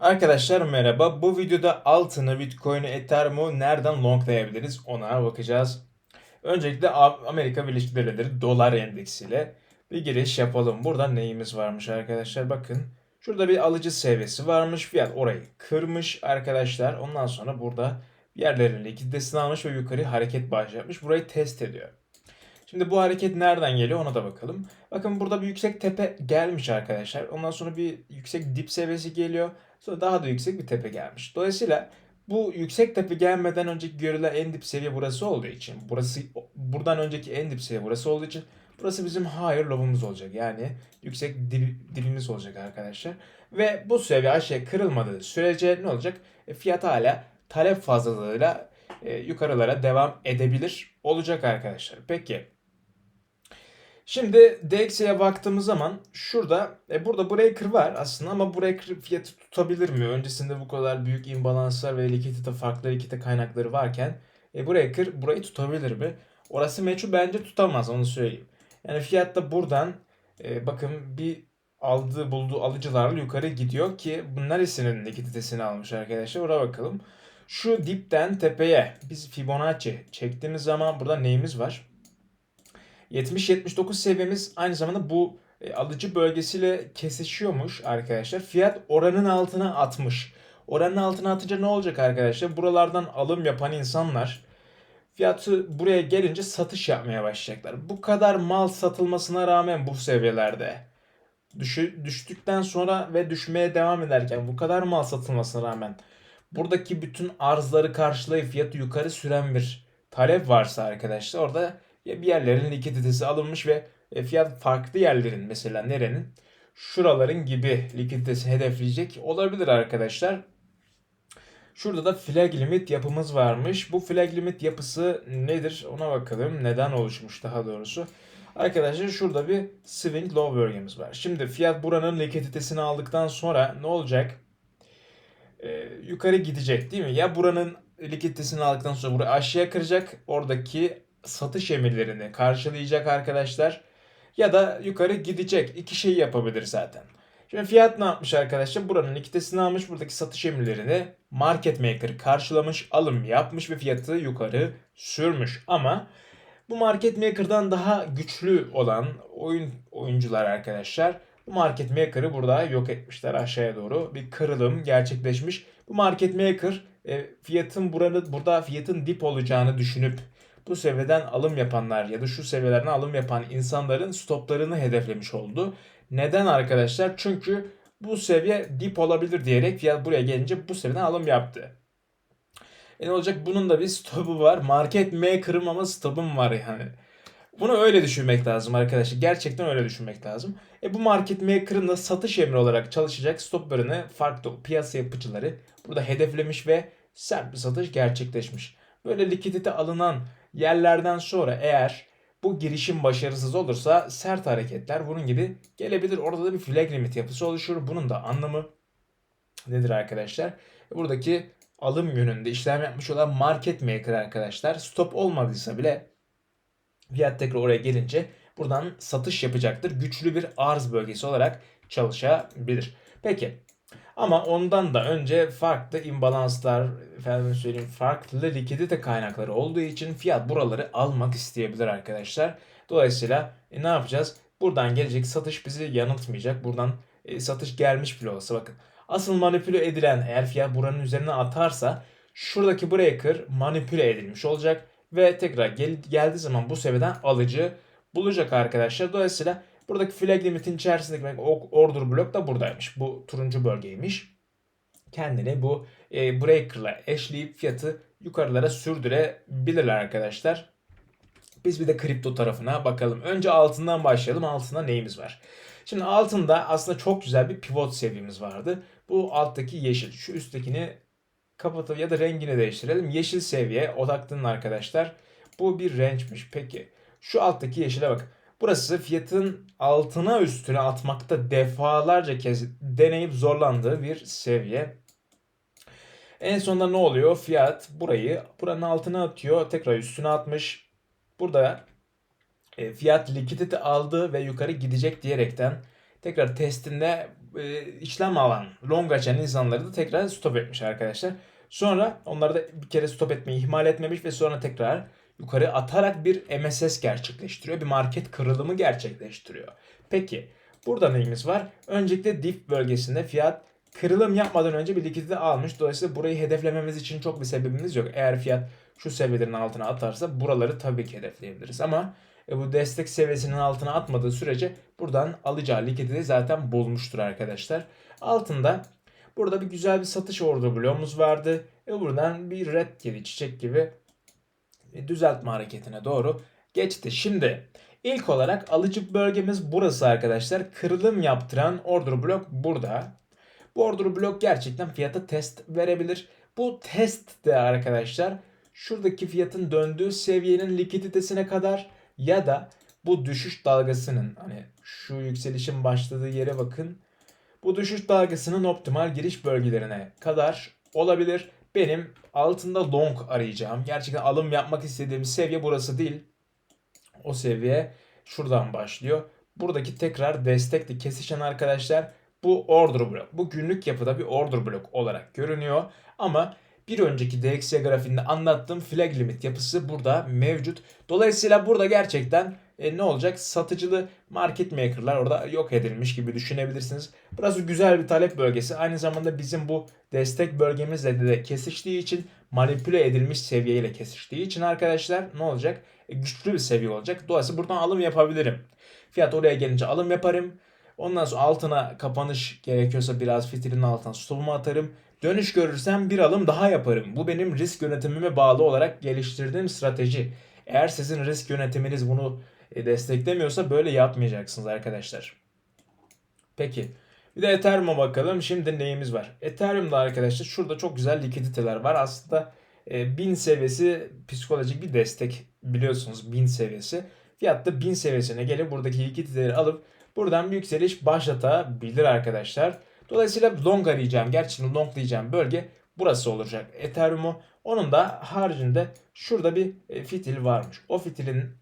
Arkadaşlar merhaba. Bu videoda altını, Bitcoin'i, Ethereum'u nereden longlayabiliriz ona bakacağız. Öncelikle Amerika Birleşik Devletleri dolar endeksiyle bir giriş yapalım. Burada neyimiz varmış arkadaşlar bakın. Şurada bir alıcı seviyesi varmış. Fiyat orayı kırmış arkadaşlar. Ondan sonra burada bir yerlerin likiditesini almış ve yukarı hareket başlatmış. Burayı test ediyor. Şimdi bu hareket nereden geliyor ona da bakalım. Bakın burada bir yüksek tepe gelmiş arkadaşlar. Ondan sonra bir yüksek dip seviyesi geliyor. Sonra daha da yüksek bir tepe gelmiş. Dolayısıyla bu yüksek tepe gelmeden önceki görülen en dip seviye burası olduğu için, burası buradan önceki en dip seviye burası olduğu için burası bizim higher low'umuz olacak. Yani yüksek dip- dibimiz olacak arkadaşlar. Ve bu seviye aşağı kırılmadığı sürece ne olacak? E, fiyat hala talep fazlalığıyla e, yukarılara devam edebilir olacak arkadaşlar. Peki Şimdi DXY'ye baktığımız zaman şurada e, burada breaker var aslında ama breaker fiyatı tutabilir mi? Öncesinde bu kadar büyük imbalanslar ve likidite farklı likidite kaynakları varken e, breaker burayı tutabilir mi? Orası meçhul bence tutamaz onu söyleyeyim. Yani fiyat da buradan e, bakın bir aldığı bulduğu alıcılarla yukarı gidiyor ki bunlar neresinin likiditesini almış arkadaşlar oraya bakalım. Şu dipten tepeye biz Fibonacci çektiğimiz zaman burada neyimiz var? 70-79 seviyemiz aynı zamanda bu e, alıcı bölgesiyle kesişiyormuş arkadaşlar. Fiyat oranın altına atmış. Oranın altına atınca ne olacak arkadaşlar? Buralardan alım yapan insanlar fiyatı buraya gelince satış yapmaya başlayacaklar. Bu kadar mal satılmasına rağmen bu seviyelerde düşü, düştükten sonra ve düşmeye devam ederken bu kadar mal satılmasına rağmen buradaki bütün arzları karşılayıp fiyatı yukarı süren bir talep varsa arkadaşlar orada bir yerlerin likiditesi alınmış ve e, fiyat farklı yerlerin mesela nerenin şuraların gibi likiditesi hedefleyecek olabilir arkadaşlar. Şurada da flag limit yapımız varmış. Bu flag limit yapısı nedir ona bakalım. Neden oluşmuş daha doğrusu. Arkadaşlar şurada bir swing low bölgemiz var. Şimdi fiyat buranın likiditesini aldıktan sonra ne olacak? Ee, yukarı gidecek değil mi? Ya buranın likiditesini aldıktan sonra burayı aşağıya kıracak. Oradaki satış emirlerini karşılayacak arkadaşlar. Ya da yukarı gidecek. İki şey yapabilir zaten. Şimdi fiyat ne yapmış arkadaşlar? Buranın likiditesini almış. Buradaki satış emirlerini market maker karşılamış, alım yapmış ve fiyatı yukarı sürmüş. Ama bu market maker'dan daha güçlü olan oyun oyuncular arkadaşlar bu market maker'ı burada yok etmişler aşağıya doğru. Bir kırılım gerçekleşmiş. Bu market maker e, fiyatın buranın burada fiyatın dip olacağını düşünüp bu seviyeden alım yapanlar ya da şu seviyelerden alım yapan insanların stoplarını hedeflemiş oldu. Neden arkadaşlar? Çünkü bu seviye dip olabilir diyerek fiyat buraya gelince bu seviyeden alım yaptı. E ne olacak? Bunun da bir stopu var. Market maker'ım ama stopum var yani. Bunu öyle düşünmek lazım arkadaşlar. Gerçekten öyle düşünmek lazım. E bu market maker'ın da satış emri olarak çalışacak stoplarını farklı piyasa yapıcıları burada hedeflemiş ve sert bir satış gerçekleşmiş. Böyle likidite alınan yerlerden sonra eğer bu girişim başarısız olursa sert hareketler bunun gibi gelebilir. Orada da bir flag limit yapısı oluşur. Bunun da anlamı nedir arkadaşlar? Buradaki alım yönünde işlem yapmış olan market maker arkadaşlar stop olmadıysa bile fiyat tekrar oraya gelince buradan satış yapacaktır. Güçlü bir arz bölgesi olarak çalışabilir. Peki ama ondan da önce farklı imbalanslar, efendim söyleyeyim farklı likidite kaynakları olduğu için fiyat buraları almak isteyebilir arkadaşlar. Dolayısıyla e, ne yapacağız? Buradan gelecek satış bizi yanıltmayacak. Buradan e, satış gelmiş bile olsa bakın. Asıl manipüle edilen eğer fiyat buranın üzerine atarsa şuradaki breaker manipüle edilmiş olacak ve tekrar gel, geldiği zaman bu seviyeden alıcı bulacak arkadaşlar. Dolayısıyla buradaki flag limitin içerisindeki order blok da buradaymış. Bu turuncu bölgeymiş. Kendini bu e, breaker'la eşleyip fiyatı yukarılara sürdürebilirler arkadaşlar. Biz bir de kripto tarafına bakalım. Önce altından başlayalım. Altında neyimiz var? Şimdi altında aslında çok güzel bir pivot seviyemiz vardı. Bu alttaki yeşil. Şu üsttekini kapatıp ya da rengini değiştirelim. Yeşil seviye odaklının arkadaşlar. Bu bir range'miş. Peki şu alttaki yeşile bak. Burası fiyatın altına üstüne atmakta defalarca kez deneyip zorlandığı bir seviye. En sonunda ne oluyor? Fiyat burayı buranın altına atıyor. Tekrar üstüne atmış. Burada e, fiyat likidite aldı ve yukarı gidecek diyerekten tekrar testinde e, işlem alan, long açan insanları da tekrar stop etmiş arkadaşlar. Sonra onları da bir kere stop etmeyi ihmal etmemiş ve sonra tekrar yukarı atarak bir MSS gerçekleştiriyor. Bir market kırılımı gerçekleştiriyor. Peki burada neyimiz var? Öncelikle dip bölgesinde fiyat kırılım yapmadan önce bir likidite almış. Dolayısıyla burayı hedeflememiz için çok bir sebebimiz yok. Eğer fiyat şu seviyelerin altına atarsa buraları tabii ki hedefleyebiliriz. Ama e, bu destek seviyesinin altına atmadığı sürece buradan alacağı likidite zaten bulmuştur arkadaşlar. Altında burada bir güzel bir satış ordu bloğumuz vardı. E buradan bir red gibi çiçek gibi düzeltme hareketine doğru geçti. Şimdi ilk olarak alıcı bölgemiz burası arkadaşlar. Kırılım yaptıran order blok burada. Bu order blok gerçekten fiyata test verebilir. Bu test de arkadaşlar şuradaki fiyatın döndüğü seviyenin likiditesine kadar ya da bu düşüş dalgasının hani şu yükselişin başladığı yere bakın. Bu düşüş dalgasının optimal giriş bölgelerine kadar olabilir. Benim altında long arayacağım. Gerçekten alım yapmak istediğim seviye burası değil. O seviye şuradan başlıyor. Buradaki tekrar destekli kesişen arkadaşlar bu order blok. Bu günlük yapıda bir order blok olarak görünüyor. Ama bir önceki DXY grafiğinde anlattığım flag limit yapısı burada mevcut. Dolayısıyla burada gerçekten e, ne olacak? Satıcılı market maker'lar orada yok edilmiş gibi düşünebilirsiniz. Burası güzel bir talep bölgesi. Aynı zamanda bizim bu destek bölgemizle de kesiştiği için manipüle edilmiş seviyeyle kesiştiği için arkadaşlar ne olacak? E, güçlü bir seviye olacak. Dolayısıyla buradan alım yapabilirim. Fiyat oraya gelince alım yaparım. Ondan sonra altına kapanış gerekiyorsa biraz fitilin altına stopumu atarım. Dönüş görürsem bir alım daha yaparım. Bu benim risk yönetimime bağlı olarak geliştirdiğim strateji. Eğer sizin risk yönetiminiz bunu desteklemiyorsa böyle yapmayacaksınız arkadaşlar. Peki. Bir de Ethereum'a bakalım. Şimdi neyimiz var? Ethereum'da arkadaşlar şurada çok güzel likiditeler var. Aslında 1000 seviyesi psikolojik bir destek biliyorsunuz 1000 seviyesi. Fiyatta 1000 seviyesine gelip buradaki likiditeleri alıp buradan bir yükseliş başlatabilir arkadaşlar. Dolayısıyla long arayacağım, gerçekten long diyeceğim bölge burası olacak Ethereum'u. Onun da haricinde şurada bir e, fitil varmış. O fitilin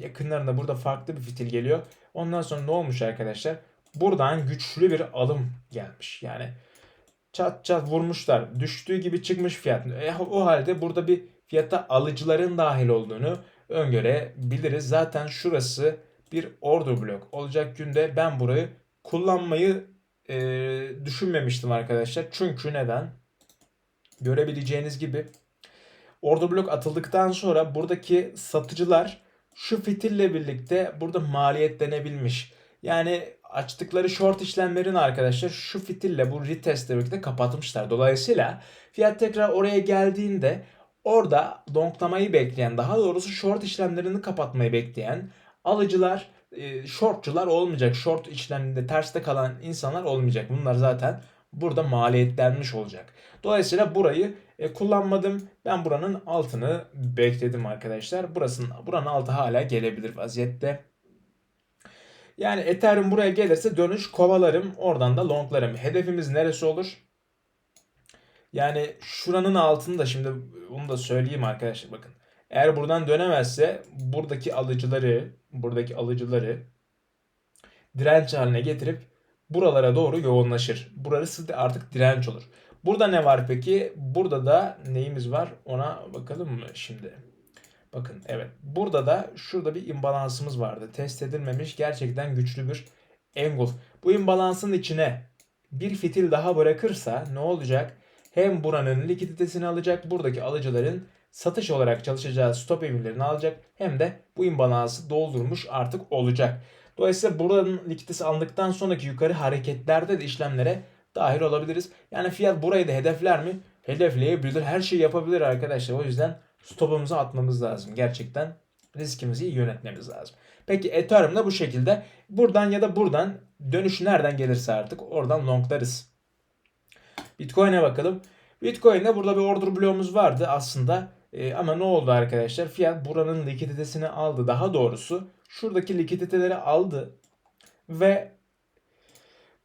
yakınlarında burada farklı bir fitil geliyor. Ondan sonra ne olmuş arkadaşlar? Buradan güçlü bir alım gelmiş. Yani çat çat vurmuşlar. Düştüğü gibi çıkmış fiyat. E, o halde burada bir fiyata alıcıların dahil olduğunu öngörebiliriz. Zaten şurası bir order blok olacak günde ben burayı kullanmayı e, düşünmemiştim arkadaşlar. Çünkü neden? Görebileceğiniz gibi order blok atıldıktan sonra buradaki satıcılar şu fitille birlikte burada maliyetlenebilmiş. Yani açtıkları short işlemlerin arkadaşlar şu fitille bu retestle birlikte kapatmışlar. Dolayısıyla fiyat tekrar oraya geldiğinde orada donklamayı bekleyen daha doğrusu short işlemlerini kapatmayı bekleyen alıcılar e, shortçular olmayacak. Short işleminde terste kalan insanlar olmayacak. Bunlar zaten burada maliyetlenmiş olacak. Dolayısıyla burayı e, kullanmadım. Ben buranın altını bekledim arkadaşlar. Burasının buranın altı hala gelebilir vaziyette. Yani Ethereum buraya gelirse dönüş kovalarım. Oradan da longlarım. Hedefimiz neresi olur? Yani şuranın altında şimdi bunu da söyleyeyim arkadaşlar bakın. Eğer buradan dönemezse buradaki alıcıları, buradaki alıcıları direnç haline getirip buralara doğru yoğunlaşır. Burası da artık direnç olur. Burada ne var peki? Burada da neyimiz var? Ona bakalım mı şimdi? Bakın evet. Burada da şurada bir imbalansımız vardı. Test edilmemiş gerçekten güçlü bir engul. Bu imbalansın içine bir fitil daha bırakırsa ne olacak? Hem buranın likiditesini alacak, buradaki alıcıların satış olarak çalışacağı stop emirlerini alacak hem de bu imbalansı doldurmuş artık olacak. Dolayısıyla buranın likiditesi alındıktan sonraki yukarı hareketlerde de işlemlere dahil olabiliriz. Yani fiyat burayı da hedefler mi? Hedefleyebilir. Her şeyi yapabilir arkadaşlar. O yüzden stopumuzu atmamız lazım. Gerçekten riskimizi iyi yönetmemiz lazım. Peki Ethereum da bu şekilde. Buradan ya da buradan dönüş nereden gelirse artık oradan longlarız. Bitcoin'e bakalım. Bitcoin'de burada bir order bloğumuz vardı aslında. E, ama ne oldu arkadaşlar? Fiyat buranın likiditesini aldı. Daha doğrusu şuradaki likiditeleri aldı ve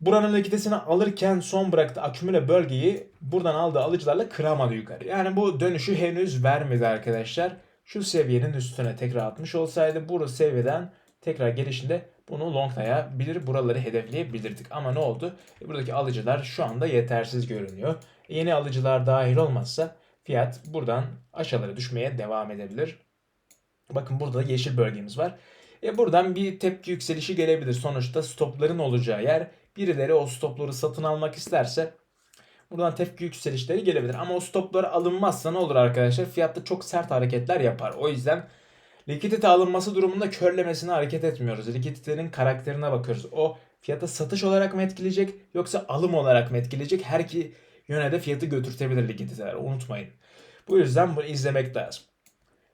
buranın likiditesini alırken son bıraktı akümüle bölgeyi buradan aldığı alıcılarla kıramadı yukarı. Yani bu dönüşü henüz vermedi arkadaşlar. Şu seviyenin üstüne tekrar atmış olsaydı bu seviyeden tekrar gelişinde bunu longlayabilir, buraları hedefleyebilirdik. Ama ne oldu? E, buradaki alıcılar şu anda yetersiz görünüyor. Yeni alıcılar dahil olmazsa fiyat buradan aşağılara düşmeye devam edebilir. Bakın burada da yeşil bölgemiz var. E buradan bir tepki yükselişi gelebilir. Sonuçta stopların olacağı yer birileri o stopları satın almak isterse buradan tepki yükselişleri gelebilir. Ama o stoplar alınmazsa ne olur arkadaşlar? Fiyatta çok sert hareketler yapar. O yüzden likidite alınması durumunda körlemesine hareket etmiyoruz. Likiditenin karakterine bakıyoruz. O fiyata satış olarak mı etkileyecek yoksa alım olarak mı etkileyecek? Her iki yöne de fiyatı götürtebilir likiditeler. Unutmayın. Bu yüzden bunu izlemek lazım.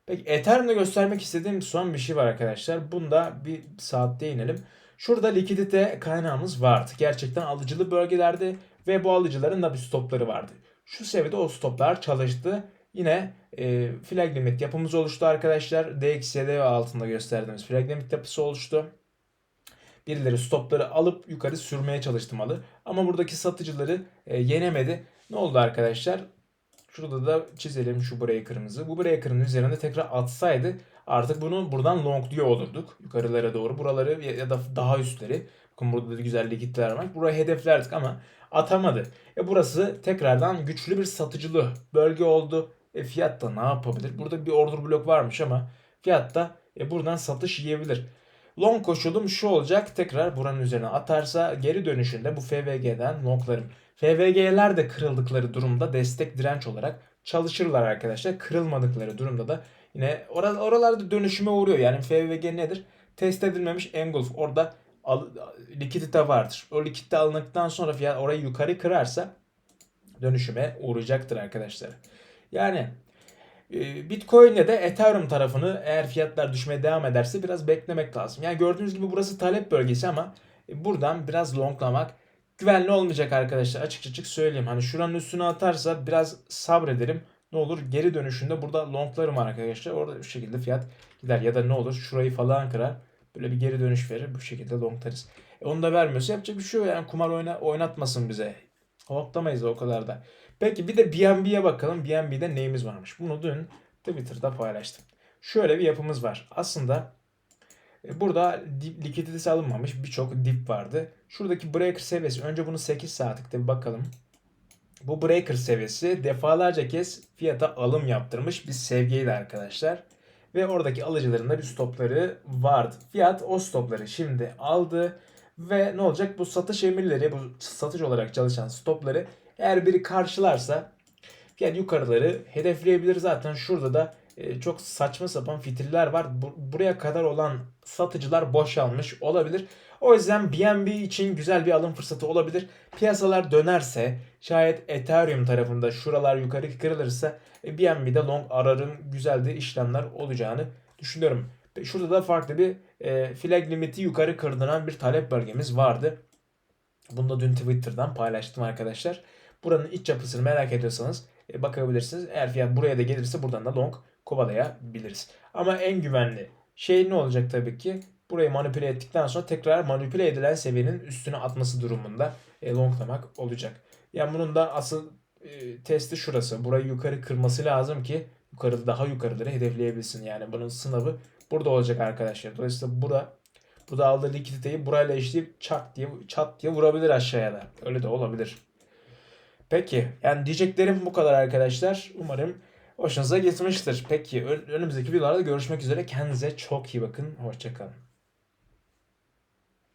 Peki Ethereum'da göstermek istediğim son bir şey var arkadaşlar. Bunda bir saat değinelim. Şurada likidite kaynağımız vardı. Gerçekten alıcılı bölgelerde ve bu alıcıların da bir stopları vardı. Şu seviyede o stoplar çalıştı. Yine e, flag limit yapımız oluştu arkadaşlar. DXYD altında gösterdiğimiz flag limit yapısı oluştu. Birileri stopları alıp yukarı sürmeye çalıştı malı. Ama buradaki satıcıları e, yenemedi. Ne oldu arkadaşlar? Şurada da çizelim şu burayı kırmızı. Bu breaker'ın üzerinde tekrar atsaydı artık bunu buradan longliyor olurduk. Yukarılara doğru. Buraları ya da daha üstleri. Bakın burada da güzel likitler var. Burayı hedeflerdik ama atamadı. E burası tekrardan güçlü bir satıcılı bölge oldu. E fiyat da ne yapabilir? Burada bir order blok varmış ama fiyatta e buradan satış yiyebilir. Long koşulum şu olacak. Tekrar buranın üzerine atarsa geri dönüşünde bu FVG'den longlarım. FVG'ler de kırıldıkları durumda destek direnç olarak çalışırlar arkadaşlar. Kırılmadıkları durumda da yine or oralarda dönüşüme uğruyor. Yani FVG nedir? Test edilmemiş engulf. Orada al, likidite vardır. O likidite alındıktan sonra fiyat orayı yukarı kırarsa dönüşüme uğrayacaktır arkadaşlar. Yani Bitcoin'de de Ethereum tarafını eğer fiyatlar düşmeye devam ederse biraz beklemek lazım. Yani gördüğünüz gibi burası talep bölgesi ama e, buradan biraz longlamak güvenli olmayacak arkadaşlar. Açık açık söyleyeyim. Hani şuranın üstüne atarsa biraz sabrederim. Ne olur geri dönüşünde burada longlarım arkadaşlar. Orada bu şekilde fiyat gider. Ya da ne olur şurayı falan kırar. Böyle bir geri dönüş verir. Bu şekilde longlarız. E onu da vermiyorsa yapacak bir şey yok. Yani kumar oyna, oynatmasın bize. Hoplamayız o kadar da. Peki bir de BNB'ye bakalım. BNB'de neyimiz varmış? Bunu dün Twitter'da paylaştım. Şöyle bir yapımız var. Aslında e, burada likiditesi alınmamış birçok dip vardı. Şuradaki breaker seviyesi önce bunu 8 saatlikte bir bakalım. Bu breaker seviyesi defalarca kez fiyata alım yaptırmış bir seviyeydi arkadaşlar. Ve oradaki alıcıların da bir stopları vardı. Fiyat o stopları şimdi aldı. Ve ne olacak? Bu satış emirleri, bu satış olarak çalışan stopları eğer biri karşılarsa fiyat yukarıları hedefleyebilir. Zaten şurada da e, çok saçma sapan fitiller var. buraya kadar olan satıcılar boşalmış olabilir. O yüzden BNB için güzel bir alım fırsatı olabilir. Piyasalar dönerse şayet Ethereum tarafında şuralar yukarı kırılırsa e, BNB'de long ararım güzel de işlemler olacağını düşünüyorum. Şurada da farklı bir e, flag limiti yukarı kırdıran bir talep bölgemiz vardı. Bunu da dün Twitter'dan paylaştım arkadaşlar. Buranın iç yapısını merak ediyorsanız e, bakabilirsiniz. Eğer fiyat buraya da gelirse buradan da long kovalayabiliriz. Ama en güvenli şey ne olacak tabii ki? Burayı manipüle ettikten sonra tekrar manipüle edilen seviyenin üstüne atması durumunda e, longlamak olacak. Yani bunun da asıl e, testi şurası. Burayı yukarı kırması lazım ki yukarıda daha yukarıları hedefleyebilsin. Yani bunun sınavı burada olacak arkadaşlar. Dolayısıyla bura burada aldığı likiditeyi burayla eşleyip çat diye çat diye vurabilir aşağıya da. Öyle de olabilir. Peki yani diyeceklerim bu kadar arkadaşlar. Umarım hoşunuza gitmiştir. Peki önümüzdeki videolarda görüşmek üzere. Kendinize çok iyi bakın. Hoşçakalın.